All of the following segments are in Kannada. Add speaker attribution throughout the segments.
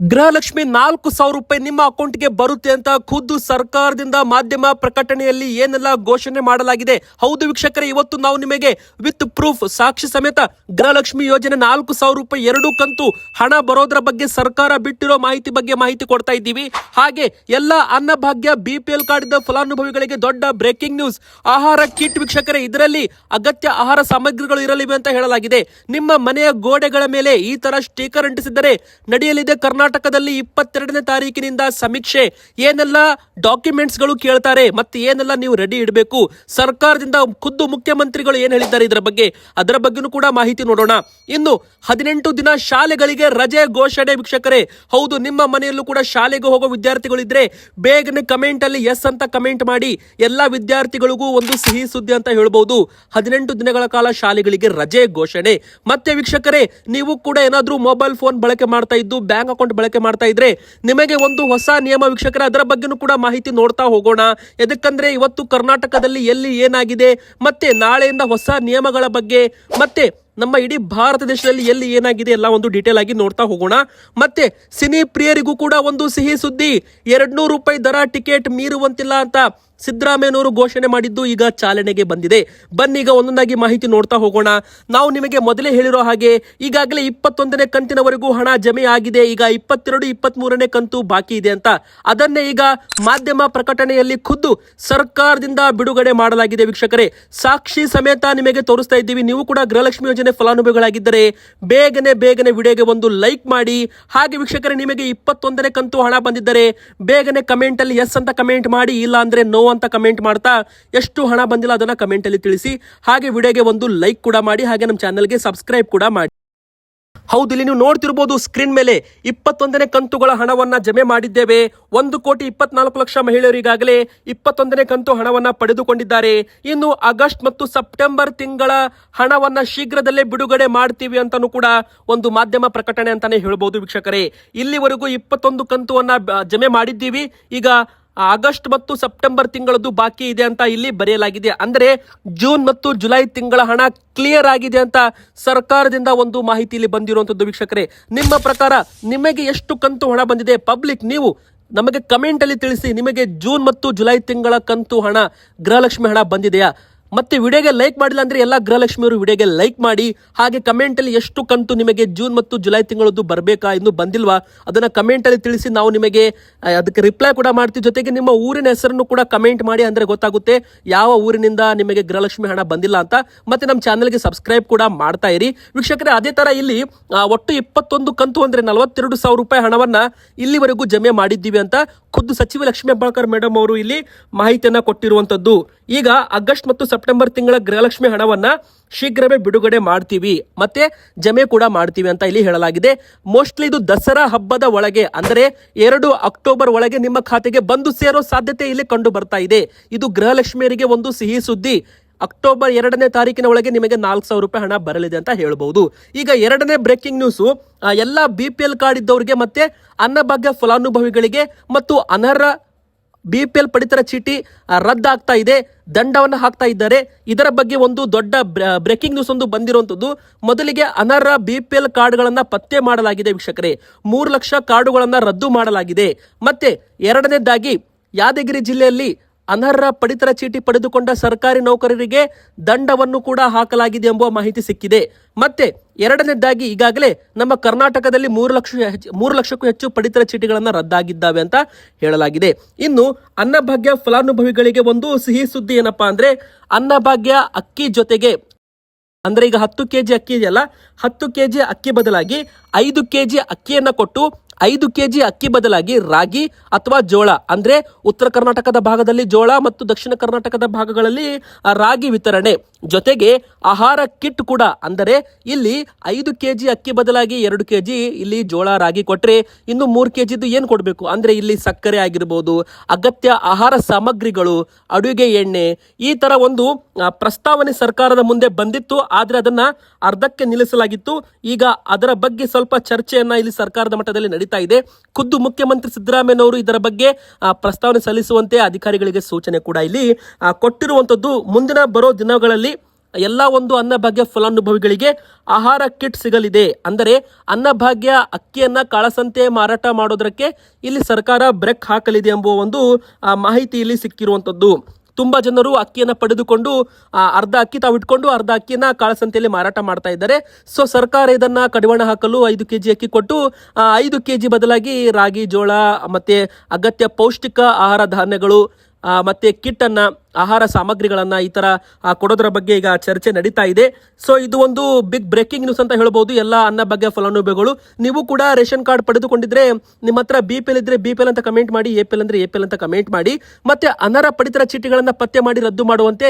Speaker 1: ಗೃಹಲಕ್ಷ್ಮಿ ನಾಲ್ಕು ಸಾವಿರ ರೂಪಾಯಿ ನಿಮ್ಮ ಅಕೌಂಟ್ಗೆ ಬರುತ್ತೆ ಅಂತ ಖುದ್ದು ಸರ್ಕಾರದಿಂದ ಮಾಧ್ಯಮ ಪ್ರಕಟಣೆಯಲ್ಲಿ ಏನೆಲ್ಲ ಘೋಷಣೆ ಮಾಡಲಾಗಿದೆ? ಹೌದು ವೀಕ್ಷಕರೇ, ಇವತ್ತು ನಾವು ನಿಮಗೆ ವಿತ್ ಪ್ರೂಫ್ ಸಾಕ್ಷಿ ಸಮೇತ ಗೃಹಲಕ್ಷ್ಮಿ ಯೋಜನೆ ನಾಲ್ಕು ಸಾವಿರ ರೂಪಾಯಿ ಎರಡು ಕಂತು ಹಣ ಬರೋದ್ರ ಬಗ್ಗೆ ಸರ್ಕಾರ ಬಿಟ್ಟಿರೋ ಮಾಹಿತಿ ಬಗ್ಗೆ ಮಾಹಿತಿ ಕೊಡ್ತಾ ಇದ್ದೀವಿ. ಹಾಗೆ ಎಲ್ಲ ಅನ್ನಭಾಗ್ಯ ಬಿಪಿಎಲ್ ಕಾರ್ಡ್ ಇದ್ದ ಫಲಾನುಭವಿಗಳಿಗೆ ದೊಡ್ಡ ಬ್ರೇಕಿಂಗ್ ನ್ಯೂಸ್ ಆಹಾರ ಕಿಟ್ ವೀಕ್ಷಕರೇ, ಇದರಲ್ಲಿ ಅಗತ್ಯ ಆಹಾರ ಸಾಮಗ್ರಿಗಳು ಇರಲಿವೆ ಅಂತ ಹೇಳಲಾಗಿದೆ. ನಿಮ್ಮ ಮನೆಯ ಗೋಡೆಗಳ ಮೇಲೆ ಈ ತರ ಸ್ಟಿಕರ್ ಅಂಟಿಸಿದರೆ ನಡೆಯಲಿದೆ ಕರ್ನಾಟಕದಲ್ಲಿ ಇಪ್ಪತ್ತೆರಡನೇ ತಾರೀಕಿನಿಂದ ಸಮೀಕ್ಷೆ. ಏನೆಲ್ಲ ಡಾಕ್ಯುಮೆಂಟ್ಸ್ಗಳು ಕೇಳ್ತಾರೆ ಮತ್ತೆ ಏನೆಲ್ಲ ನೀವು ರೆಡಿ ಇಡಬೇಕು? ಸರ್ಕಾರದಿಂದ ಖುದ್ದು ಮುಖ್ಯಮಂತ್ರಿಗಳು ಏನ್ ಹೇಳಿದ್ದಾರೆ ಇದರ ಬಗ್ಗೆ? ಅದರ ಬಗ್ಗೆನೂ ಕೂಡ ಮಾಹಿತಿ ನೋಡೋಣ. ಇನ್ನು ಹದಿನೆಂಟು ದಿನ ಶಾಲೆಗಳಿಗೆ ರಜೆ ಘೋಷಣೆ ವೀಕ್ಷಕರೇ. ಹೌದು, ನಿಮ್ಮ ಮನೆಯಲ್ಲೂ ಕೂಡ ಶಾಲೆಗೆ ಹೋಗೋ ವಿದ್ಯಾರ್ಥಿಗಳಿದ್ರೆ ಬೇಗನೆ ಕಮೆಂಟ್ ಅಲ್ಲಿ ಎಸ್ ಅಂತ ಕಮೆಂಟ್ ಮಾಡಿ. ಎಲ್ಲಾ ವಿದ್ಯಾರ್ಥಿಗಳಿಗೂ ಒಂದು ಸಿಹಿ ಸುದ್ದಿ ಅಂತ ಹೇಳ್ಬಹುದು ಹದಿನೆಂಟು ದಿನಗಳ ಕಾಲ ಶಾಲೆಗಳಿಗೆ ರಜೆ ಘೋಷಣೆ. ಮತ್ತೆ ವೀಕ್ಷಕರೇ, ನೀವು ಕೂಡ ಏನಾದರೂ ಮೊಬೈಲ್ ಫೋನ್ ಬಳಕೆ ಮಾಡ್ತಾ ಇದ್ದು ಬ್ಯಾಂಕ್ ಅಕೌಂಟ್ ಬಳಕೆ ಮಾಡ್ತಾ ಇದ್ರೆ ನಿಮಗೆ ಒಂದು ಹೊಸ ನಿಯಮ ವೀಕ್ಷಕರ ಅದರ ಬಗ್ಗೆನೂ ಕೂಡ ಮಾಹಿತಿ ನೋಡ್ತಾ ಹೋಗೋಣ. ಎದಕ್ಕಂದ್ರೆ ಇವತ್ತು ಕರ್ನಾಟಕದಲ್ಲಿ ಎಲ್ಲಿ ಏನಾಗಿದೆ, ಮತ್ತೆ ನಾಳೆಯಿಂದ ಹೊಸ ನಿಯಮಗಳ ಬಗ್ಗೆ, ಮತ್ತೆ ನಮ್ಮ ಇಡೀ ಭಾರತ ದೇಶದಲ್ಲಿ ಎಲ್ಲಿ ಏನಾಗಿದೆ ಎಲ್ಲ ಒಂದು ಡೀಟೇಲ್ ಆಗಿ ನೋಡ್ತಾ ಹೋಗೋಣ. ಮತ್ತೆ ಸಿನಿ ಪ್ರಿಯರಿಗೂ ಕೂಡ ಒಂದು ಸಿಹಿ ಸುದ್ದಿ, ಎರಡ್ನೂರು ರೂಪಾಯಿ ದರ ಟಿಕೆಟ್ ಮೀರುವಂತಿಲ್ಲ ಅಂತ ಸಿದ್ದರಾಮಯ್ಯನವರು ಘೋಷಣೆ ಮಾಡಿದ್ದು ಈಗ ಚಾಲನೆಗೆ ಬಂದಿದೆ. ಬನ್ನಿ ಈಗ ಒಂದೊಂದಾಗಿ ಮಾಹಿತಿ ನೋಡ್ತಾ ಹೋಗೋಣ. ನಾವು ನಿಮಗೆ ಮೊದಲೇ ಹೇಳಿರೋ ಹಾಗೆ ಈಗಾಗಲೇ ಇಪ್ಪತ್ತೊಂದನೇ ಕಂತಿನವರೆಗೂ ಹಣ ಜಮೆ ಆಗಿದೆ. ಈಗ ಇಪ್ಪತ್ತೆರಡು ಇಪ್ಪತ್ತ್ ಮೂರನೇ ಕಂತು ಬಾಕಿ ಇದೆ ಅಂತ. ಅದನ್ನೇ ಈಗ ಮಾಧ್ಯಮ ಪ್ರಕಟಣೆಯಲ್ಲಿ ಖುದ್ದು ಸರ್ಕಾರದಿಂದ ಬಿಡುಗಡೆ ಮಾಡಲಾಗಿದೆ ವೀಕ್ಷಕರೇ. ಸಾಕ್ಷಿ ಸಮೇತ ನಿಮಗೆ ತೋರಿಸ್ತಾ ಇದ್ದೀವಿ. ನೀವು ಕೂಡ ಗೃಹಲಕ್ಷ್ಮಿ ಯೋಜನೆ ಫಲಾನುಭವಿಗಳಾಗಿದ್ದರೆ ಬೇಗನೆ ಬೇಗನೆ ವಿಡಿಯೋಗೆ ಒಂದು ಲೈಕ್ ಮಾಡಿ. ಹಾಗೆ ವೀಕ್ಷಕರೇ, ನಿಮಗೆ ಇಪ್ಪತ್ತೊಂದನೇ ಕಂತು ಹಣ ಬಂದಿದ್ದರೆ ಬೇಗನೆ ಕಮೆಂಟ್ ಅಲ್ಲಿ ಎಸ್ ಅಂತ ಕಮೆಂಟ್ ಮಾಡಿ. ಇಲ್ಲ ಅಂದ್ರೆ ನೋ ಅಂತ ಕಮೆಂಟ್ ಮಾಡ್ತಾ ಎಷ್ಟು ಹಣ ಬಂದಿಲ್ಲ ಅದನ್ನ ಕಮೆಂಟ್ ಅಲ್ಲಿ ತಿಳಿಸಿ. ಹಾಗೆ ವಿಡಿಯೋಗೆ ಒಂದು ಲೈಕ್ ಕೂಡ ಮಾಡಿ, ಹಾಗೆ ನಮ್ಮ ಚಾನಲ್ಗೆ ಸಬ್ಸ್ಕ್ರೈಬ್ ಕೂಡ ಮಾಡಿ. ಹೌದು, ಇಲ್ಲಿ ನೀವು ನೋಡ್ತಿರ್ಬೋದು ಸ್ಕ್ರೀನ್ ಮೇಲೆ ಇಪ್ಪತ್ತೊಂದನೇ ಕಂತುಗಳ ಹಣವನ್ನ ಜಮೆ ಮಾಡಿದ್ದೇವೆ. ಒಂದು ಕೋಟಿ ಇಪ್ಪತ್ನಾಲ್ಕು ಲಕ್ಷ ಮಹಿಳೆಯರಿಗಾಗಲೇ ಇಪ್ಪತ್ತೊಂದನೇ ಕಂತು ಹಣವನ್ನ ಪಡೆದುಕೊಂಡಿದ್ದಾರೆ. ಇನ್ನು ಆಗಸ್ಟ್ ಮತ್ತು ಸೆಪ್ಟೆಂಬರ್ ತಿಂಗಳ ಹಣವನ್ನ ಶೀಘ್ರದಲ್ಲೇ ಬಿಡುಗಡೆ ಮಾಡ್ತೀವಿ ಅಂತಾನೂ ಕೂಡ ಒಂದು ಮಾಧ್ಯಮ ಪ್ರಕಟಣೆ ಅಂತಾನೆ ಹೇಳ್ಬೋದು ವೀಕ್ಷಕರೇ. ಇಲ್ಲಿವರೆಗೂ ಇಪ್ಪತ್ತೊಂದು ಕಂತುವನ್ನ ಜಮೆ ಮಾಡಿದ್ದೀವಿ. ಈಗ ಆಗಸ್ಟ್ ಮತ್ತು ಸೆಪ್ಟೆಂಬರ್ ತಿಂಗಳದ್ದು ಬಾಕಿ ಇದೆ ಅಂತ ಇಲ್ಲಿ ಬರೆಯಲಾಗಿದೆ. ಅಂದರೆ ಜೂನ್ ಮತ್ತು ಜುಲೈ ತಿಂಗಳ ಹಣ ಕ್ಲಿಯರ್ ಆಗಿದೆ ಅಂತ ಸರ್ಕಾರದಿಂದ ಒಂದು ಮಾಹಿತಿ ಇಲ್ಲಿ ಬಂದಿರುವಂತದ್ದು ವೀಕ್ಷಕರೇ. ನಿಮ್ಮ ಪ್ರಕಾರ ನಿಮಗೆ ಎಷ್ಟು ಕಂತು ಹಣ ಬಂದಿದೆ? ಪಬ್ಲಿಕ್, ನೀವು ನಮಗೆ ಕಮೆಂಟಲ್ಲಿ ತಿಳಿಸಿ ನಿಮಗೆ ಜೂನ್ ಮತ್ತು ಜುಲೈ ತಿಂಗಳ ಕಂತು ಹಣ ಗೃಹಲಕ್ಷ್ಮಿ ಹಣ ಬಂದಿದೆಯಾ? ಮತ್ತೆ ವಿಡಿಯೋಗೆ ಲೈಕ್ ಮಾಡಿಲ್ಲ ಅಂದ್ರೆ ಎಲ್ಲ ಗೃಹಲಕ್ಷ್ಮಿಯವರು ವಿಡಿಯೋಗೆ ಲೈಕ್ ಮಾಡಿ, ಹಾಗೆ ಕಮೆಂಟ್ ಅಲ್ಲಿ ಎಷ್ಟು ಕಂತು ನಿಮಗೆ ಜೂನ್ ಮತ್ತು ಜುಲೈ ತಿಂಗಳದ್ದು ಬರಬೇಕಾ, ಇನ್ನು ಬಂದಿಲ್ವಾ, ಅದನ್ನ ಕಮೆಂಟ್ ಅಲ್ಲಿ ತಿಳಿಸಿ ನಾವು ನಿಮಗೆ ಅದಕ್ಕೆ ರಿಪ್ಲೈ ಕೂಡ ಮಾಡ್ತೀವಿ. ಜೊತೆಗೆ ನಿಮ್ಮ ಊರಿನ ಹೆಸರನ್ನು ಕೂಡ ಕಮೆಂಟ್ ಮಾಡಿ ಅಂದ್ರೆ ಗೊತ್ತಾಗುತ್ತೆ ಯಾವ ಊರಿನಿಂದ ನಿಮಗೆ ಗೃಹಲಕ್ಷ್ಮಿ ಹಣ ಬಂದಿಲ್ಲ ಅಂತ. ಮತ್ತೆ ನಮ್ಮ ಚಾನಲ್ಗೆ ಸಬ್ಸ್ಕ್ರೈಬ್ ಕೂಡ ಮಾಡ್ತಾ ಇರಿ. ವೀಕ್ಷಕರೇ, ಅದೇ ತರ ಇಲ್ಲಿ ಒಟ್ಟು ಇಪ್ಪತ್ತೊಂದು ಕಂತು ಅಂದ್ರೆ ನಲವತ್ತೆರಡು ಸಾವಿರ ರೂಪಾಯಿ ಹಣವನ್ನ ಇಲ್ಲಿವರೆಗೂ ಜಮೆ ಮಾಡಿದ್ದೀವಿ ಅಂತ ಖುದ್ದು ಸಚಿವ ಲಕ್ಷ್ಮೀ ಹೆಬ್ಬಾಳ್ಕರ್ ಮೇಡಮ್ ಅವರು ಇಲ್ಲಿ ಮಾಹಿತಿಯನ್ನ ಕೊಟ್ಟಿರುವಂತದ್ದು. ಈಗ ಆಗಸ್ಟ್ ಮತ್ತು ಸೆಪ್ಟೆಂಬರ್ ತಿಂಗಳ ಗೃಹಲಕ್ಷ್ಮಿ ಹಣವನ್ನ ಶೀಘ್ರವೇ ಬಿಡುಗಡೆ ಮಾಡ್ತೀವಿ. ಮತ್ತೆ ಜಮೆ ಕೂಡ ಮಾಡ್ತೀವಿ ಅಂತ ಇಲ್ಲಿ ಹೇಳಲಾಗಿದೆ. ಮೋಸ್ಟ್ಲಿ ಇದು ದಸರಾ ಹಬ್ಬದ ಒಳಗೆ, ಅಂದರೆ ಎರಡು ಅಕ್ಟೋಬರ್ ಒಳಗೆ ನಿಮ್ಮ ಖಾತೆಗೆ ಬಂದು ಸೇರೋ ಸಾಧ್ಯತೆ ಇಲ್ಲಿ ಕಂಡು ಬರ್ತಾ ಇದೆ. ಇದು ಗೃಹಲಕ್ಷ್ಮಿಯರಿಗೆ ಒಂದು ಸಿಹಿ ಸುದ್ದಿ. ಅಕ್ಟೋಬರ್ ಎರಡನೇ ತಾರೀಕಿನ ಒಳಗೆ ನಿಮಗೆ ನಾಲ್ಕು ಸಾವಿರ ರೂಪಾಯಿ ಹಣ ಬರಲಿದೆ ಅಂತ ಹೇಳಬಹುದು ಈಗ ಎರಡನೇ ಬ್ರೇಕಿಂಗ್ ನ್ಯೂಸು ಎಲ್ಲ ಬಿ ಪಿ ಎಲ್ ಕಾರ್ಡ್ ಇದ್ದವರಿಗೆ ಮತ್ತೆ ಅನ್ನಭಾಗ್ಯ ಫಲಾನುಭವಿಗಳಿಗೆ ಮತ್ತು ಅನರ್ಹ ಬಿ ಪಿ ಎಲ್ ಪಡಿತರ ಚೀಟಿ ರದ್ದಾಗ್ತಾ ಇದೆ, ದಂಡವನ್ನು ಹಾಕ್ತಾ ಇದ್ದಾರೆ. ಇದರ ಬಗ್ಗೆ ಒಂದು ದೊಡ್ಡ ಬ್ರೇಕಿಂಗ್ ನ್ಯೂಸ್ ಒಂದು ಬಂದಿರುವಂತದ್ದು ಮೊದಲಿಗೆ ಅನರ್ಹ ಬಿ ಪಿ ಎಲ್ ಕಾರ್ಡ್ಗಳನ್ನು ಪತ್ತೆ ಮಾಡಲಾಗಿದೆ ವೀಕ್ಷಕರೇ. ಮೂರು ಲಕ್ಷ ಕಾರ್ಡುಗಳನ್ನು ರದ್ದು ಮಾಡಲಾಗಿದೆ. ಮತ್ತೆ ಎರಡನೇದಾಗಿ ಯಾದಗಿರಿ ಜಿಲ್ಲೆಯಲ್ಲಿ ಅನರ್ಹ ಪಡಿತರ ಚೀಟಿ ಪಡೆದುಕೊಂಡ ಸರ್ಕಾರಿ ನೌಕರರಿಗೆ ದಂಡವನ್ನು ಕೂಡ ಹಾಕಲಾಗಿದೆ ಎಂಬುವ ಮಾಹಿತಿ ಸಿಕ್ಕಿದೆ. ಮತ್ತೆ ಎರಡನೇದಾಗಿ ಈಗಾಗಲೇ ನಮ್ಮ ಕರ್ನಾಟಕದಲ್ಲಿ ಮೂರು ಲಕ್ಷ ಮೂರು ಲಕ್ಷಕ್ಕೂ ಹೆಚ್ಚು ಪಡಿತರ ಚೀಟಿಗಳನ್ನು ರದ್ದಾಗಿದ್ದಾವೆ ಅಂತ ಹೇಳಲಾಗಿದೆ. ಇನ್ನು ಅನ್ನಭಾಗ್ಯ ಫಲಾನುಭವಿಗಳಿಗೆ ಒಂದು ಸಿಹಿ ಸುದ್ದಿ ಏನಪ್ಪಾ ಅಂದ್ರೆ, ಅನ್ನಭಾಗ್ಯ ಅಕ್ಕಿ ಜೊತೆಗೆ ಅಂದ್ರೆ ಈಗ ಹತ್ತು ಕೆಜಿ ಅಕ್ಕಿ ಇದೆಯಲ್ಲ, ಹತ್ತು ಕೆಜಿ ಅಕ್ಕಿ ಬದಲಾಗಿ ಐದು ಕೆಜಿ ಅಕ್ಕಿಯನ್ನ ಕೊಟ್ಟು ಐದು ಕೆಜಿ ಅಕ್ಕಿ ಬದಲಾಗಿ ರಾಗಿ ಅಥವಾ ಜೋಳ. ಅಂದ್ರೆ ಉತ್ತರ ಕರ್ನಾಟಕದ ಭಾಗದಲ್ಲಿ ಜೋಳ ಮತ್ತು ದಕ್ಷಿಣ ಕರ್ನಾಟಕದ ಭಾಗಗಳಲ್ಲಿ ರಾಗಿ ವಿತರಣೆ. ಜೊತೆಗೆ ಆಹಾರ ಕಿಟ್ ಕೂಡ. ಅಂದರೆ ಇಲ್ಲಿ ಐದು ಕೆಜಿ ಅಕ್ಕಿ ಬದಲಾಗಿ ಎರಡು ಕೆ ಜಿ ಇಲ್ಲಿ ಜೋಳ, ರಾಗಿ ಕೊಟ್ಟರೆ ಇನ್ನು ಮೂರು ಕೆ ಜಿದು ಏನು ಕೊಡಬೇಕು? ಅಂದರೆ ಇಲ್ಲಿ ಸಕ್ಕರೆ ಆಗಿರ್ಬೋದು, ಅಗತ್ಯ ಆಹಾರ ಸಾಮಗ್ರಿಗಳು, ಅಡುಗೆ ಎಣ್ಣೆ ಈ ಥರ ಒಂದು ಪ್ರಸ್ತಾವನೆ ಸರ್ಕಾರದ ಮುಂದೆ ಬಂದಿತ್ತು. ಆದರೆ ಅದನ್ನು ಅರ್ಧಕ್ಕೆ ನಿಲ್ಲಿಸಲಾಗಿತ್ತು. ಈಗ ಅದರ ಬಗ್ಗೆ ಸ್ವಲ್ಪ ಚರ್ಚೆಯನ್ನು ಇಲ್ಲಿ ಸರ್ಕಾರದ ಮಟ್ಟದಲ್ಲಿ ನಡೀತಾ ಇದೆ. ಖುದ್ದು ಮುಖ್ಯಮಂತ್ರಿ ಸಿದ್ದರಾಮಯ್ಯನವರು ಇದರ ಬಗ್ಗೆ ಪ್ರಸ್ತಾವನೆ ಸಲ್ಲಿಸುವಂತೆ ಅಧಿಕಾರಿಗಳಿಗೆ ಸೂಚನೆ ಕೂಡ ಇಲ್ಲಿ ಕೊಟ್ಟಿರುವಂಥದ್ದು ಮುಂದಿನ ಬರೋ ದಿನಗಳಲ್ಲಿ ಎಲ್ಲ ಒಂದು ಅನ್ನಭಾಗ್ಯ ಫಲಾನುಭವಿಗಳಿಗೆ ಆಹಾರ ಕಿಟ್ ಸಿಗಲಿದೆ. ಅಂದರೆ ಅನ್ನಭಾಗ್ಯ ಅಕ್ಕಿಯನ್ನ ಕಾಳಸಂತೆ ಮಾರಾಟ ಮಾಡೋದಕ್ಕೆ ಇಲ್ಲಿ ಸರ್ಕಾರ ಬ್ರೇಕ್ ಹಾಕಲಿದೆ ಎಂಬುವ ಒಂದು ಮಾಹಿತಿ ಇಲ್ಲಿ ಸಿಕ್ಕಿರುವಂಥದ್ದು. ತುಂಬಾ ಜನರು ಅಕ್ಕಿಯನ್ನ ಪಡೆದುಕೊಂಡು ಅರ್ಧ ಅಕ್ಕಿ ತಾವು ಇಟ್ಕೊಂಡು ಅರ್ಧ ಅಕ್ಕಿಯನ್ನ ಕಾಳಸಂತೆಯಲ್ಲಿ ಮಾರಾಟ ಮಾಡ್ತಾ ಇದ್ದಾರೆ. ಸೊ, ಸರ್ಕಾರ ಇದನ್ನ ಕಡಿವಾಣ ಹಾಕಲು ಐದು ಕೆಜಿ ಅಕ್ಕಿ ಕೊಟ್ಟು ಐದು ಕೆ ಕೆಜಿ ಬದಲಾಗಿ ರಾಗಿ, ಜೋಳ, ಮತ್ತೆ ಅಗತ್ಯ ಪೌಷ್ಟಿಕ ಆಹಾರ ಧಾನ್ಯಗಳು ಮತ್ತೆ ಕಿಟ್ ಅನ್ನ ಆಹಾರ ಸಾಮಗ್ರಿಗಳನ್ನ ಈ ಥರ ಕೊಡೋದ್ರ ಬಗ್ಗೆ ಈಗ ಚರ್ಚೆ ನಡೀತಾ ಇದೆ. ಸೊ ಇದು ಒಂದು ಬಿಗ್ ಬ್ರೇಕಿಂಗ್ ನ್ಯೂಸ್ ಅಂತ ಹೇಳ್ಬೋದು. ಎಲ್ಲ ಅನ್ನ ಬಗ್ಗೆ ಫಲಾನುಭವಿಗಳು. ನೀವು ಕೂಡ ರೇಷನ್ ಕಾರ್ಡ್ ಪಡೆದುಕೊಂಡಿದ್ರೆ ನಿಮ್ಮ ಹತ್ರ ಬಿ ಪಿ ಎಲ್ ಇದ್ರೆ ಬಿ ಪಿ ಎಲ್ ಅಂತ ಕಮೆಂಟ್ ಮಾಡಿ ಎ ಪಿ ಎಲ್ ಅಂದ್ರೆ ಎ ಪಿ ಎಲ್ ಅಂತ ಕಮೆಂಟ್ ಮಾಡಿ, ಮತ್ತೆ ಅನರ್ಹ ಪಡಿತರ ಚೀಟಿಗಳನ್ನ ಪತ್ತೆ ಮಾಡಿ ರದ್ದು ಮಾಡುವಂತೆ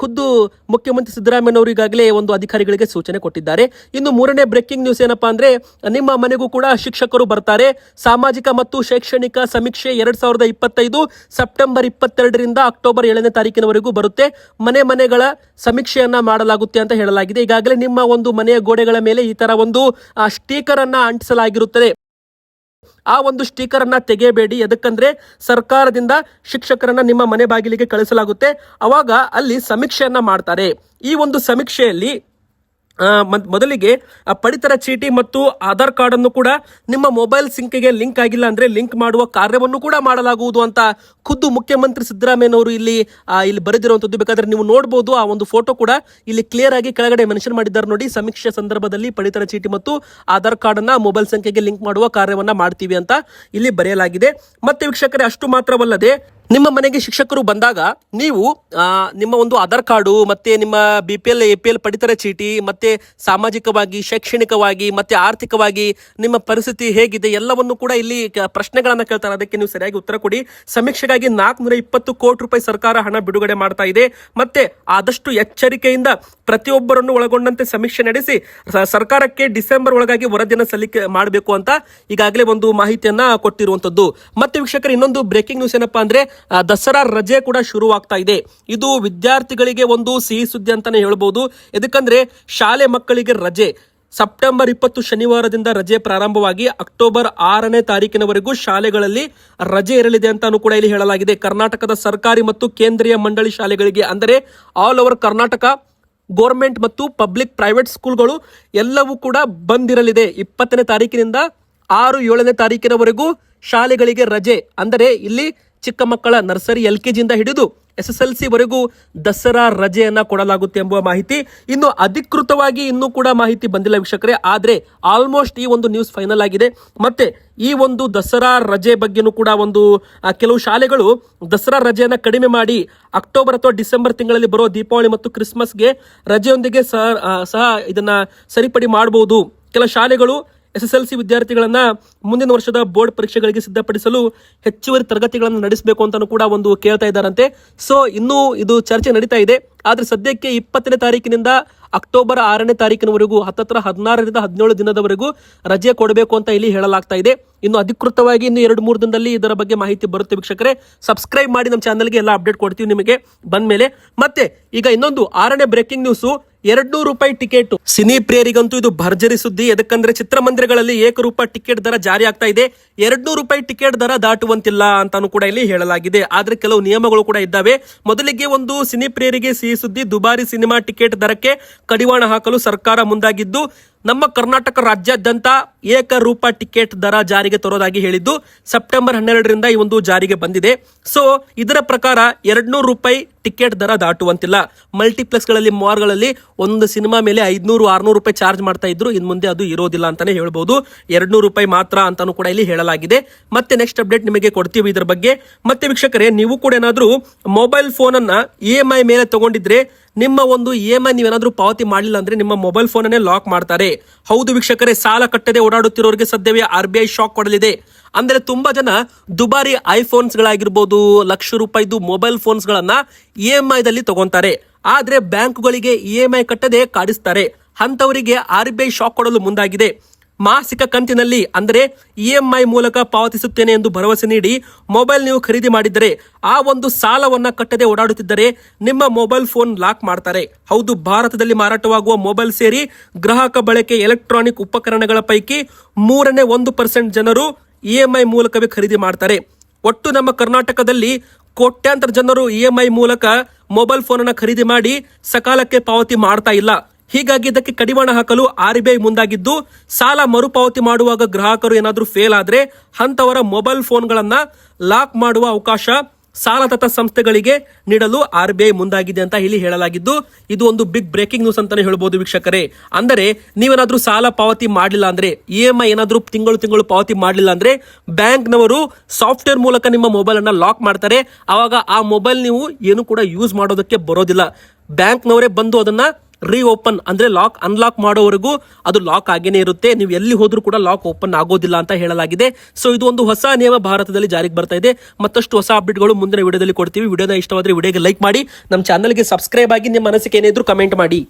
Speaker 1: ಖುದ್ದು ಮುಖ್ಯಮಂತ್ರಿ ಸಿದ್ದರಾಮಯ್ಯನವರು ಈಗಾಗಲೇ ಒಂದು ಅಧಿಕಾರಿಗಳಿಗೆ ಸೂಚನೆ ಕೊಟ್ಟಿದ್ದಾರೆ. ಇನ್ನು ಮೂರನೇ ಬ್ರೇಕಿಂಗ್ ನ್ಯೂಸ್ ಏನಪ್ಪಾ ಅಂದ್ರೆ, ನಿಮ್ಮ ಮನೆಗೂ ಕೂಡ ಶಿಕ್ಷಕರು ಬರ್ತಾರೆ. ಸಾಮಾಜಿಕ ಮತ್ತು ಶೈಕ್ಷಣಿಕ ಸಮೀಕ್ಷೆ ಎರಡ್ ಸಾವಿರದ ಇಪ್ಪತ್ತೈದು ಸೆಪ್ಟೆಂಬರ್ ಇಪ್ಪತ್ತೆರಡರಿಂದ ಅಕ್ಟೋಬರ್ ಏಳನೇ ತಾರೀಕಿನವರೆಗೂ ಬರುತ್ತೆ. ಮನೆ ಮನೆಗಳ ಸಮೀಕ್ಷೆಯನ್ನ ಮಾಡಲಾಗುತ್ತೆ ಅಂತ ಹೇಳಲಾಗಿದೆ. ಈಗಾಗಲೇ ನಿಮ್ಮ ಒಂದು ಮನೆಯ ಗೋಡೆಗಳ ಮೇಲೆ ಈ ತರ ಒಂದು ಸ್ಟೀಕರ್ ಅನ್ನ ಅಂಟಿಸಲಾಗಿರುತ್ತದೆ. ಆ ಒಂದು ಸ್ಟಿಕರ್ ಅನ್ನ ತೆಗೆಯಬೇಡಿ. ಎದಕ್ಕಂದ್ರೆ ಸರ್ಕಾರದಿಂದ ಶಿಕ್ಷಕರನ್ನ ನಿಮ್ಮ ಮನೆ ಬಾಗಿಲಿಗೆ ಕಳಿಸಲಾಗುತ್ತೆ. ಅವಾಗ ಅಲ್ಲಿ ಸಮೀಕ್ಷೆಯನ್ನ ಮಾಡ್ತಾರೆ. ಈ ಒಂದು ಸಮೀಕ್ಷೆಯಲ್ಲಿ ಮೊದಲಿಗೆ ಆ ಪಡಿತರ ಚೀಟಿ ಮತ್ತು ಆಧಾರ್ ಕಾರ್ಡ್ ಅನ್ನು ಕೂಡ ನಿಮ್ಮ ಮೊಬೈಲ್ ಸಿಂಕ್ಗೆ ಲಿಂಕ್ ಆಗಿಲ್ಲ ಅಂದ್ರೆ ಲಿಂಕ್ ಮಾಡುವ ಕಾರ್ಯವನ್ನು ಕೂಡ ಮಾಡಲಾಗುವುದು ಅಂತ ಖುದ್ದು ಮುಖ್ಯಮಂತ್ರಿ ಸಿದ್ದರಾಮಯ್ಯನವರು ಇಲ್ಲಿ ಇಲ್ಲಿ ಬರೆದಿರುವಂತದ್ದು ಬೇಕಾದ್ರೆ ನೀವು ನೋಡಬಹುದು ಆ ಒಂದು ಫೋಟೋ ಕೂಡ ಇಲ್ಲಿ ಕ್ಲಿಯರ್ ಆಗಿ ಕೆಳಗಡೆ ಮೆನ್ಷನ್ ಮಾಡಿದ್ದಾರೆ ನೋಡಿ. ಸಮೀಕ್ಷೆ ಸಂದರ್ಭದಲ್ಲಿ ಪಡಿತರ ಚೀಟಿ ಮತ್ತು ಆಧಾರ್ ಕಾರ್ಡ್ ಅನ್ನ ಮೊಬೈಲ್ ಸಂಖ್ಯೆಗೆ ಲಿಂಕ್ ಮಾಡುವ ಕಾರ್ಯವನ್ನ ಮಾಡ್ತೀವಿ ಅಂತ ಇಲ್ಲಿ ಬರೆಯಲಾಗಿದೆ. ಮತ್ತೆ ವೀಕ್ಷಕರೇ, ಅಷ್ಟು ಮಾತ್ರವಲ್ಲದೆ ನಿಮ್ಮ ಮನೆಗೆ ಶಿಕ್ಷಕರು ಬಂದಾಗ ನೀವು ನಿಮ್ಮ ಒಂದು ಆಧಾರ್ ಕಾರ್ಡು, ಮತ್ತೆ ನಿಮ್ಮ B P L A P L ಪಡಿತರ ಚೀಟಿ, ಮತ್ತೆ ಸಾಮಾಜಿಕವಾಗಿ, ಶೈಕ್ಷಣಿಕವಾಗಿ, ಮತ್ತೆ ಆರ್ಥಿಕವಾಗಿ ನಿಮ್ಮ ಪರಿಸ್ಥಿತಿ ಹೇಗಿದೆ, ಎಲ್ಲವನ್ನು ಕೂಡ ಇಲ್ಲಿ ಪ್ರಶ್ನೆಗಳನ್ನು ಕೇಳ್ತಾರೆ. ಅದಕ್ಕೆ ನೀವು ಸರಿಯಾಗಿ ಉತ್ತರ ಕೊಡಿ. ಸಮೀಕ್ಷೆಗಾಗಿ ನಾಲ್ಕುನೂರ ಇಪ್ಪತ್ತು ಕೋಟಿ ರೂಪಾಯಿ ಸರ್ಕಾರ ಹಣ ಬಿಡುಗಡೆ ಮಾಡ್ತಾ ಇದೆ. ಮತ್ತೆ ಆದಷ್ಟು ಎಚ್ಚರಿಕೆಯಿಂದ ಪ್ರತಿಯೊಬ್ಬರನ್ನು ಒಳಗೊಂಡಂತೆ ಸಮೀಕ್ಷೆ ನಡೆಸಿ ಸರ್ಕಾರಕ್ಕೆ ಡಿಸೆಂಬರ್ ಒಳಗಾಗಿ ವರದಿಯನ್ನು ಸಲ್ಲಿಕೆ ಮಾಡಬೇಕು ಅಂತ ಈಗಾಗಲೇ ಒಂದು ಮಾಹಿತಿಯನ್ನ ಕೊಟ್ಟಿರುವಂತದ್ದು ಮತ್ತೆ ವೀಕ್ಷಕರು, ಇನ್ನೊಂದು ಬ್ರೇಕಿಂಗ್ ನ್ಯೂಸ್ ಏನಪ್ಪಾ ಅಂದ್ರೆ ದಸರಾ ರಜೆ ಕೂಡ ಶುರುವಾಗ್ತಾ ಇದೆ. ಇದು ವಿದ್ಯಾರ್ಥಿಗಳಿಗೆ ಒಂದು ಸಿಹಿ ಸುದ್ದಿ ಅಂತಾನೆ ಹೇಳ್ಬೋದು. ಎದಕ್ಕಂದ್ರೆ ಶಾಲೆ ಮಕ್ಕಳಿಗೆ ರಜೆ. ಸೆಪ್ಟೆಂಬರ್ ಇಪ್ಪತ್ತು ಶನಿವಾರದಿಂದ ರಜೆ ಪ್ರಾರಂಭವಾಗಿ ಅಕ್ಟೋಬರ್ ಆರನೇ ತಾರೀಕಿನವರೆಗೂ ಶಾಲೆಗಳಲ್ಲಿ ರಜೆ ಇರಲಿದೆ ಅಂತಾನು ಕೂಡ ಇಲ್ಲಿ ಹೇಳಲಾಗಿದೆ. ಕರ್ನಾಟಕದ ಸರ್ಕಾರಿ ಮತ್ತು ಕೇಂದ್ರೀಯ ಮಂಡಳಿ ಶಾಲೆಗಳಿಗೆ, ಅಂದರೆ ಆಲ್ ಓವರ್ ಕರ್ನಾಟಕ ಗೋರ್ಮೆಂಟ್ ಮತ್ತು ಪಬ್ಲಿಕ್ ಪ್ರೈವೇಟ್ ಸ್ಕೂಲ್ಗಳು ಎಲ್ಲವೂ ಕೂಡ ಬಂದಿರಲಿದೆ. ಇಪ್ಪತ್ತನೇ ತಾರೀಕಿನಿಂದ ಆರು, ಏಳನೇ ತಾರೀಕಿನವರೆಗೂ ಶಾಲೆಗಳಿಗೆ ರಜೆ. ಅಂದರೆ ಇಲ್ಲಿ ಚಿಕ್ಕ ಮಕ್ಕಳ ನರ್ಸರಿ ಎಲ್ ಕೆ ಜಿಯಿಂದ ಹಿಡಿದು ಎಸ್ ಎಸ್ ಎಲ್ ಸಿವರೆಗೂ ದಸರಾ ರಜೆಯನ್ನ ಕೊಡಲಾಗುತ್ತೆ ಎಂಬುವ ಮಾಹಿತಿ ಇನ್ನು ಅಧಿಕೃತವಾಗಿ ಇನ್ನೂ ಕೂಡ ಮಾಹಿತಿ ಬಂದಿಲ್ಲ ವೀಕ್ಷಕರೇ, ಆದರೆ ಆಲ್ಮೋಸ್ಟ್ ಈ ಒಂದು ನ್ಯೂಸ್ ಫೈನಲ್ ಆಗಿದೆ. ಮತ್ತೆ ಈ ಒಂದು ದಸರಾ ರಜೆ ಬಗ್ಗೆನೂ ಕೂಡ ಒಂದು ಕೆಲವು ಶಾಲೆಗಳು ದಸರಾ ರಜೆಯನ್ನು ಕಡಿಮೆ ಮಾಡಿ ಅಕ್ಟೋಬರ್ ಅಥವಾ ಡಿಸೆಂಬರ್ ತಿಂಗಳಲ್ಲಿ ಬರೋ ದೀಪಾವಳಿ ಮತ್ತು ಕ್ರಿಸ್ಮಸ್ಗೆ ರಜೆಯೊಂದಿಗೆ ಸಹ ಸಹ ಇದನ್ನ ಸರಿಪಡಿ ಮಾಡಬಹುದು ಕೆಲ ಶಾಲೆಗಳು ಎಸ್ ಎಸ್ ಎಲ್ ಸಿ ವಿದ್ಯಾರ್ಥಿಗಳನ್ನ ಮುಂದಿನ ವರ್ಷದ ಬೋರ್ಡ್ ಪರೀಕ್ಷೆಗಳಿಗೆ ಸಿದ್ಧಪಡಿಸಲು ಹೆಚ್ಚುವರಿ ತರಗತಿಗಳನ್ನು ನಡೆಸಬೇಕು ಅಂತಾನು ಕೂಡ ಒಂದು ಕೇಳ್ತಾ ಇದ್ದಾರಂತೆ. ಸೊ ಇನ್ನೂ ಇದು ಚರ್ಚೆ ನಡೀತಾ ಇದೆ. ಆದರೆ ಸದ್ಯಕ್ಕೆ ಇಪ್ಪತ್ತನೇ ತಾರೀಕಿನಿಂದ ಅಕ್ಟೋಬರ್ ಆರನೇ ತಾರೀಕಿನವರೆಗೂ, ಹತ್ತತ್ರ ಹದಿನಾರರಿಂದ ಹದಿನೇಳು ದಿನದವರೆಗೂ ರಜೆ ಕೊಡಬೇಕು ಅಂತ ಇಲ್ಲಿ ಹೇಳಲಾಗ್ತಾ ಇದೆ. ಇನ್ನು ಅಧಿಕೃತವಾಗಿ ಇನ್ನು ಎರಡು ಮೂರು ದಿನದಲ್ಲಿ ಇದರ ಬಗ್ಗೆ ಮಾಹಿತಿ ಬರುತ್ತೆ ವೀಕ್ಷಕರೇ. ಸಬ್ಸ್ಕ್ರೈಬ್ ಮಾಡಿ ನಮ್ಮ ಚಾನಲ್ಗೆ ಎಲ್ಲ ಅಪ್ಡೇಟ್ ಕೊಡ್ತೀವಿ ನಿಮಗೆ. ಬಂದ ಮೇಲೆ ಮತ್ತೆ ಈಗ ಇನ್ನೊಂದು ಆರನೇ ಬ್ರೇಕಿಂಗ್ ನ್ಯೂಸು ಎರಡ್ನೂರು ರೂಪಾಯಿ ಟಿಕೆಟ್. ಸಿನಿ ಪ್ರಿಯರಿಗಂತೂ ಇದು ಭರ್ಜರಿ ಸುದ್ದಿ. ಎದಕ್ಕಂದ್ರೆ ಚಿತ್ರಮಂದಿರಗಳಲ್ಲಿ ಏಕರೂಪ ಟಿಕೆಟ್ ದರ ಜಾರಿ ಆಗ್ತಾ ಇದೆ. ಎರಡ್ನೂರು ರೂಪಾಯಿ ಟಿಕೆಟ್ ದರ ದಾಟುವಂತಿಲ್ಲ ಅಂತಾನು ಕೂಡ ಇಲ್ಲಿ ಹೇಳಲಾಗಿದೆ. ಆದ್ರೆ ಕೆಲವು ನಿಯಮಗಳು ಕೂಡ ಇದ್ದಾವೆ. ಮೊದಲಿಗೆ ಒಂದು ಸಿನಿ ಪ್ರಿಯರಿಗೆ ಸಿಹಿ ಸುದ್ದಿ ದುಬಾರಿ ಸಿನಿಮಾ ಟಿಕೆಟ್ ದರಕ್ಕೆ ಕಡಿವಾಣ ಹಾಕಲು ಸರ್ಕಾರ ಮುಂದಾಗಿದ್ದು ನಮ್ಮ ಕರ್ನಾಟಕ ರಾಜ್ಯಾದ್ಯಂತ ಏಕರೂಪ ಟಿಕೆಟ್ ದರ ಜಾರಿಗೆ ತರೋದಾಗಿ ಹೇಳಿದ್ದು ಸೆಪ್ಟೆಂಬರ್ ಹನ್ನೆರಡರಿಂದ ಈ ಒಂದು ಜಾರಿಗೆ ಬಂದಿದೆ. ಸೊ ಇದರ ಪ್ರಕಾರ ಎರಡ್ನೂರು ರೂಪಾಯಿ ಟಿಕೆಟ್ ದರ ದಾಟುವಂತಿಲ್ಲ. ಮಲ್ಟಿಪ್ಲೆಕ್ಸ್ಗಳಲ್ಲಿ, ಮಾಲ್ಗಳಲ್ಲಿ ಒಂದು ಸಿನಿಮಾ ಮೇಲೆ ಐದ್ನೂರು, ಆರ್ನೂರು ರೂಪಾಯಿ ಚಾರ್ಜ್ ಮಾಡ್ತಾ ಇದ್ರು. ಇನ್ನು ಮುಂದೆ ಅದು ಇರೋದಿಲ್ಲ ಅಂತಾನೆ ಹೇಳ್ಬೋದು. ಎರಡ್ನೂರು ರೂಪಾಯಿ ಮಾತ್ರ ಅಂತಾನು ಕೂಡ ಇಲ್ಲಿ ಹೇಳಲಾಗಿದೆ. ಮತ್ತೆ ನೆಕ್ಸ್ಟ್ ಅಪ್ಡೇಟ್ ನಿಮಗೆ ಕೊಡ್ತೀವಿ ಇದರ ಬಗ್ಗೆ. ಮತ್ತೆ ವೀಕ್ಷಕರೇ, ನೀವು ಕೂಡ ಏನಾದರೂ ಮೊಬೈಲ್ ಫೋನ್ ಅನ್ನ ಇ ಎಂ ಐ ಮೇಲೆ ತಗೊಂಡಿದ್ರೆ ನಿಮ್ಮ ಒಂದು ಇ ಎಂ ಐ ನೀವೇನಾದ್ರೂ ಪಾವತಿ ಮಾಡಲಿಲ್ಲ ಅಂದ್ರೆ ನಿಮ್ಮ ಮೊಬೈಲ್ ಫೋನನ್ನೇ ಲಾಕ್ ಮಾಡ್ತಾರೆ. ಹೌದು ವೀಕ್ಷಕರೇ, ಸಾಲ ಕಟ್ಟದೆ ಓಡಾಡುತ್ತಿರೋರಿಗೆ ಸದ್ಯವೇ ಆರ್ ಬಿ ಐ ಶಾಕ್ ಕೊಡಲಿದೆ. ಅಂದ್ರೆ ತುಂಬಾ ಜನ ದುಬಾರಿ ಐಫೋನ್ಸ್ ಗಳಾಗಿರ್ಬೋದು ಲಕ್ಷ ರೂಪಾಯಿದು ಮೊಬೈಲ್ ಫೋನ್ಸ್ ಗಳನ್ನ ಇ ಎಂ ಐದಲ್ಲಿ ತಗೊಂತಾರೆ. ಆದರೆ ಬ್ಯಾಂಕ್ಗಳಿಗೆ ಇ ಎಂ ಐ ಕಟ್ಟದೆ ಕಾಡಿಸ್ತಾರೆ. ಅಂತವರಿಗೆ ಆರ್ ಬಿ ಐ ಶಾಕ್ ಕೊಡಲು ಮುಂದಾಗಿದೆ. ಮಾಸಿಕ ಕಂತಿನಲ್ಲಿ, ಅಂದರೆ ಇ ಎಂ ಐ ಮೂಲಕ ಪಾವತಿಸುತ್ತೇನೆ ಎಂದು ಭರವಸೆ ನೀಡಿ ಮೊಬೈಲ್ ನೀವು ಖರೀದಿ ಮಾಡಿದ್ದರೆ ಆ ಒಂದು ಸಾಲವನ್ನ ಕಟ್ಟದೆ ಓಡಾಡುತ್ತಿದ್ದರೆ ನಿಮ್ಮ ಮೊಬೈಲ್ ಫೋನ್ ಲಾಕ್ ಮಾಡ್ತಾರೆ. ಹೌದು, ಭಾರತದಲ್ಲಿ ಮಾರಾಟವಾಗುವ ಮೊಬೈಲ್ ಸೇರಿ ಗ್ರಾಹಕ ಬಳಕೆ ಎಲೆಕ್ಟ್ರಾನಿಕ್ ಉಪಕರಣಗಳ ಪೈಕಿ ಮೂರನೇ ಒಂದು ಪರ್ಸೆಂಟ್ ಜನರು ಇ ಎಂ ಐ ಮೂಲಕವೇ ಖರೀದಿ ಮಾಡ್ತಾರೆ. ಒಟ್ಟು ನಮ್ಮ ಕರ್ನಾಟಕದಲ್ಲಿ ಕೋಟ್ಯಾಂತರ ಜನರು ಇ ಎಂ ಐ ಮೂಲಕ ಮೊಬೈಲ್ ಫೋನ್ ಅನ್ನ ಖರೀದಿ ಮಾಡಿ ಸಕಾಲಕ್ಕೆ ಪಾವತಿ ಮಾಡ್ತಾ ಇಲ್ಲ. ಹೀಗಾಗಿ ಇದಕ್ಕೆ ಕಡಿವಾಣ ಹಾಕಲು ಆರ್ಬಿಐ ಮುಂದಾಗಿದ್ದು, ಸಾಲ ಮರುಪಾವತಿ ಮಾಡುವಾಗ ಗ್ರಾಹಕರು ಏನಾದರೂ ಫೇಲ್ ಆದರೆ ಅಂತವರ ಮೊಬೈಲ್ ಫೋನ್ಗಳನ್ನು ಲಾಕ್ ಮಾಡುವ ಅವಕಾಶ ಸಾಲದಾತ ಸಂಸ್ಥೆಗಳಿಗೆ ನೀಡಲು ಆರ್ ಬಿ ಐ ಮುಂದಾಗಿದೆ ಅಂತ ಇಲ್ಲಿ ಹೇಳಲಾಗಿದ್ದು, ಇದು ಒಂದು ಬಿಗ್ ಬ್ರೇಕಿಂಗ್ ನ್ಯೂಸ್ ಅಂತಾನೆ ಹೇಳ್ಬೋದು ವೀಕ್ಷಕರೇ. ಅಂದರೆ ನೀವೇನಾದರೂ ಸಾಲ ಪಾವತಿ ಮಾಡಲಿಲ್ಲ ಅಂದ್ರೆ, ಇ ಎಂ ಐ ಏನಾದರೂ ತಿಂಗಳು ತಿಂಗಳು ಪಾವತಿ ಮಾಡಲಿಲ್ಲ ಅಂದ್ರೆ ಬ್ಯಾಂಕ್ನವರು ಸಾಫ್ಟ್ವೇರ್ ಮೂಲಕ ನಿಮ್ಮ ಮೊಬೈಲ್ ಅನ್ನ ಲಾಕ್ ಮಾಡ್ತಾರೆ. ಆವಾಗ ಆ ಮೊಬೈಲ್ ನೀವು ಏನು ಕೂಡ ಯೂಸ್ ಮಾಡೋದಕ್ಕೆ ಬರೋದಿಲ್ಲ. ಬ್ಯಾಂಕ್ನವರೇ ಬಂದು ಅದನ್ನ ಓಪನ್ ಅಂದ್ರೆ ಲಾಕ್ ಅನ್ಲಾಕ್ ಮಾಡೋವರೆಗೂ ಅದು ಲಾಕ್ ಆಗೇನೆ ಇರುತ್ತೆ. ನೀವು ಎಲ್ಲಿ ಹೋದ್ರೂ ಕೂಡ ಲಾಕ್ ಓಪನ್ ಆಗೋದಿಲ್ಲ ಅಂತ ಹೇಳಲಾಗಿದೆ. ಸೊ ಇದು ಒಂದು ಹೊಸ ನಿಯಮ ಭಾರತದಲ್ಲಿ ಜಾರಿಗೆ ಬರ್ತಾ ಇದೆ. ಮತ್ತಷ್ಟು ಹೊಸ ಅಪ್ಡೇಟ್ಗಳು ಮುಂದಿನ ವಿಡಿಯೋದಲ್ಲಿ ಕೊಡ್ತೀವಿ. ವಿಡಿಯೋನ ಇಷ್ಟವಾದ್ರೆ ವಿಡಿಯೋಗೆ ಲೈಕ್ ಮಾಡಿ. ನಮ್ಮ ಚಾನಲ್ಗೆ ಸಬ್ಸ್ಕ್ರೈಬ್ ಆಗಿ ನಿಮ್ಮ ಮನಸ್ಸಿಗೆ ಏನಿದ್ರು ಕಮೆಂಟ್ ಮಾಡಿ.